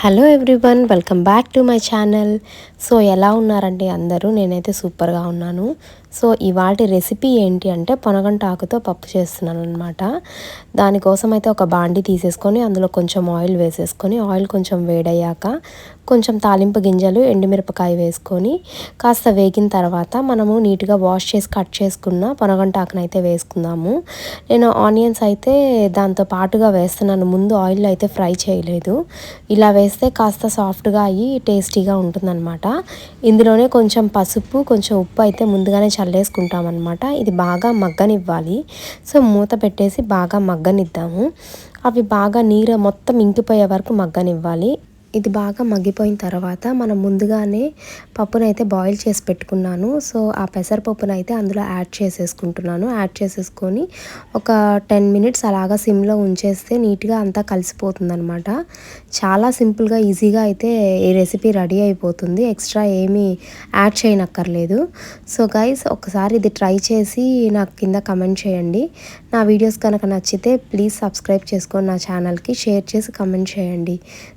Hello everyone welcome back to my channel so ఎలా ఉన్నారండి అందరూ? నేనైతే సూపర్గా ఉన్నాను. సో ఇవాటి రెసిపీ ఏంటి అంటే పొనగంట ఆకుతో పప్పు చేస్తున్నాను అనమాట దానికోసం అయితే ఒక బాండి తీసేసుకొని అందులో కొంచెం ఆయిల్ వేసేసుకొని ఆయిల్ కొంచెం వేడయ్యాక కొంచెం తాలింపు గింజలు ఎండుమిరపకాయ వేసుకొని కాస్త వేగిన తర్వాత మనము నీట్గా వాష్ చేసి కట్ చేసుకున్న పొనగంట ఆకును అయితే వేసుకుందాము. నేను ఆనియన్స్ అయితే దాంతో పాటుగా వేస్తున్నాను. ముందు ఆయిల్ అయితే ఫ్రై చేయలేదు. ఇలా వేస్తే కాస్త సాఫ్ట్గా అయ్యి టేస్టీగా ఉంటుందన్నమాట. ఇందులోనే కొంచెం పసుపు కొంచెం ఉప్పు అయితే ముందుగానే చల్లేసుకుంటాం అనమాట ఇది బాగా మగ్గనివ్వాలి. సో మూత పెట్టేసి బాగా మగ్గనిద్దాము. అవి బాగా నీరు మొత్తం ఇంకిపోయే వరకు మగ్గనివ్వాలి. ఇది బాగా మగ్గిపోయిన తర్వాత మనం ముందుగానే పప్పునైతే బాయిల్ చేసి పెట్టుకున్నాను. సో ఆ పెసరపప్పునైతే అందులో యాడ్ చేసేసుకుంటున్నాను. యాడ్ చేసేసుకొని ఒక టెన్ మినిట్స్ అలాగా సిమ్లో ఉంచేస్తే నీట్గా అంతా కలిసిపోతుందనమాట చాలా సింపుల్గా ఈజీగా అయితే ఈ రెసిపీ రెడీ అయిపోతుంది. ఎక్స్ట్రా ఏమీ యాడ్ చేయనక్కర్లేదు. సో గైస్ ఒకసారి ఇది ట్రై చేసి నాకు కింద కమెంట్ చేయండి. నా వీడియోస్ కనుక నచ్చితే ప్లీజ్ సబ్స్క్రైబ్ చేసుకొని నా ఛానల్కి షేర్ చేసి కమెంట్ చేయండి.